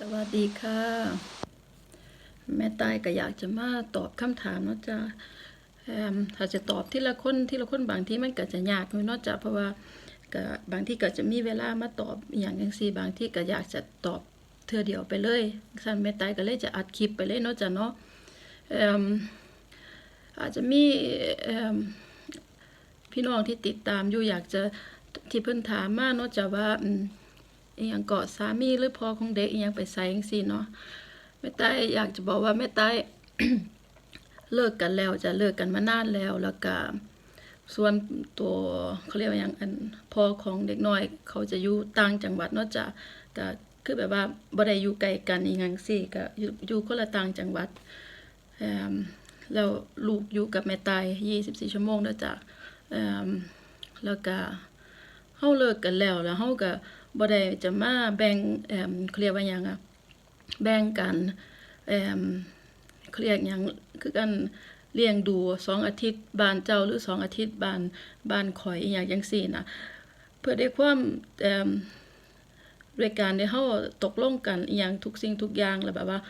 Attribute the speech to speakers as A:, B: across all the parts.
A: สวัสดีค่ะ แม่ตายก็อยากจะมาตอบคำถามเนาะจ้ะถ้าจะตอบทีละคนทีละคนบางทีมันก็จะยากเนาะจ้ะเพราะว่าก็บางที่ก็จะมีเวลามาตอบอย่างจังซี่บางที่ก็อยากจะตอบเทื่อเดียวไปเลยซั่นแม่ตายก็เลยจะอัดคลิปไปเลยเนาะจ้ะเนาะอาจจะมีพี่น้องที่ติดตามอยู่อยากจะที่เพิ่นถามมาเนาะจ้ะว่า อีหยังเกาะสามีหรือพ่อของเด็กอีหยังไปใส่จังซี่เนาะแม่ต้ายอยากจะบอกว่าแม่ต้ายเลิกกันแล้วจะเลิกกันมานานแล้วแล้วก็ส่วนตัวเขาเรียกว่าหยังอันพ่อของเด็กน้อย เขาจะอยู่ต่างจังหวัดเนาะจ้ะก็คือแบบว่าบ่ได้อยู่ไกลกันอีหยังซี่ก็อยู่คนละต่างจังหวัดเอ่มแล้วลูกอยู่กับแม่ตาย24 ชั่วโมงเด้อจ้ะเอ่มแล้วก็เฮาเลิกกันแล้วแล้วเฮาก็ บ่ได้จะมาแบ่งเอ่อเขาเรียกว่าหยังอะแบ่งกันเอ่อเรียกหยังคือกันเลี้ยงดูสองอาทิตย์บ้านเจ้าหรือสองอาทิตย์บ้านบ้านข่อยอีหยังจังซี่นะเพื่อได้ความเอ่อด้วยการที่เฮาตกลงกันอีหยังทุกสิ่งทุกอย่างแล้วแบบว่า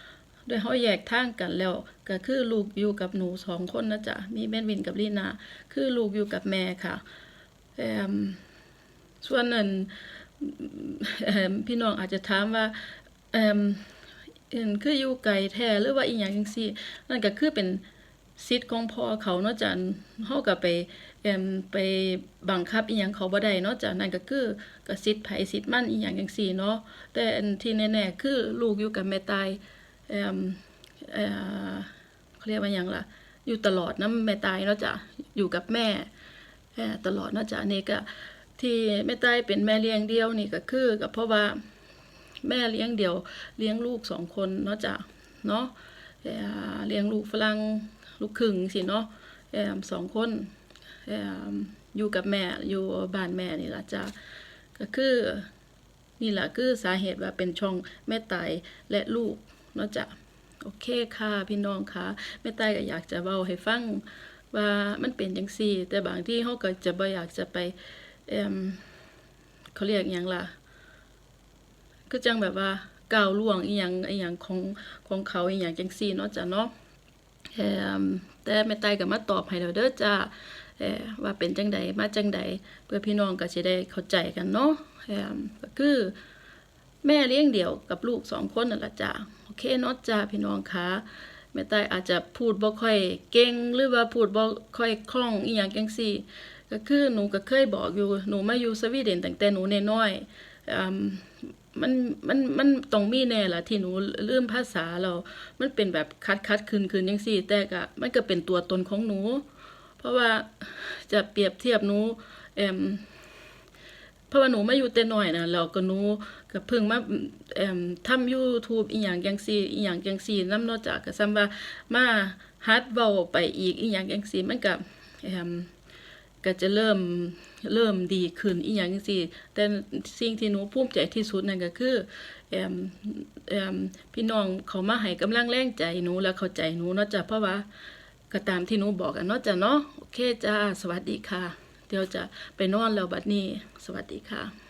A: ด้วยเฮาแยกทางกันแล้วก็คือลูกอยู่กับหนูสองคนนะจ๊ะมีแม่นวินกับลีนาคือลูกอยู่กับแม่ค่ะเอ่อส่วนนั้นเอิ่ม พี่น้องอาจจะถามว่าเอิ่มเอิ่นคืออยู่ไกลแท้หรือว่าอีหยังจังซี่ นั่นก็คือเป็นสิทธิ์ของพ่อเขาเนาะจ้ะเฮาก็ไปเอ่มไปบังคับอีหยังเขาบ่ได้เนาะจ้ะนั่นก็คือก็สิทธิ์ไผสิทธิ์มันอีหยังจังซี่เนาะแต่อันที่แน่ๆคือลูกอยู่กับแม่ตายเอ่มเอ่อเขาเรียกว่าหยังล่ะ อยู่ตลอดนำแม่ตายเนาะจ้ะอยู่กับแม่เอ่ตลอดเนาะจ้ะนี่ก็ ที่แม่ใต้ายเป็นแม่เลี้ยงเดียวนี่ก็คือก็เพราะว่าแม่เลี้ยงเดียวเลี้ยงลูกสองคนเนาะจ้ะเนาะเลี้ยงลูกฝรั่งลูกครึ่งสิเนาะเอ่อสองคนเอ่อยู่กับแม่อยู่บ้านแม่นี่ละจ้ะก็คือนี่แหละคือสาเหตุว่าเป็นช่องแม่ตายและลูกเนาะจ้ะโอเคค่ะพี่น้องค่ะแม่ตายก็อยากจะเว้าให้ฟังว่ามันเป็นจังซี่ แต่บางที่เฮาก็จะบ่อยากจะไป เอมเขาเรียกหยังล่ะคือจังแบบว่าก้าวล่วงอีหยังอีหยังของของเขาอีหยังจังซี่เนาะจ้ะเนาะเอมแต่แม่ไต้ก็มาตอบให้แล้วเด้อจ้าเอว่าเป็นจังใดมาจังใดเพื่อพี่น้องก็สิได้เข้าใจกันเนาะเอมก็คือแม่เลี้ยงเดี่ยวกับลูกสองคนนั่นล่ะจ้าโอเคเนาะจ้าพี่น้องคะแม่ไต้อาจจะพูดบ่ค่อยเก่งหรือว่าพูดบ่ค่อยคล่องอีหยังจังซี่ ก็คือหนูก็เคยบอกอยู่หนูมาอยู่สวีเดนตั้งแต่หนูน้อยๆอืมมันมันมันต้องมีแน่ล่ะที่หนูลืมภาษาเรา มันเป็นแบบคัดคัดคืนคืนจังซี่ แต่ก็มันก็เป็นตัวตนของหนู เพราะว่าจะเปรียบเทียบหนูเอมเพราะว่าหนูมาอยู่แต่น้อยนะแล้วก็หนูก็เพิ่งมาเอมทำ YouTube อีหยังจังซี่อีหยังจังซี่น้ำนาะจ้ะก็ซ้ำว่ามาฮัดเว้าไปอีกอีหยังจังซี่มันก็เอม ก็จะเริ่มเริ่มดีขึ้นอีหยังจังสิแต่สิ่งที่หนูภูมิใจที่สุดนั่นก็คือแอมแอมพี่น้องเขามาให้กำลังแรงใจหนูและเข้าใจหนูเนาะจ้ะเพราะว่าก็ตามที่หนูบอกกันเนาะจ้ะเนาะโอเคจ้าสวัสดีค่ะ เดี๋ยวจะไปนอนแล้วบัดนี้ สวัสดีค่ะ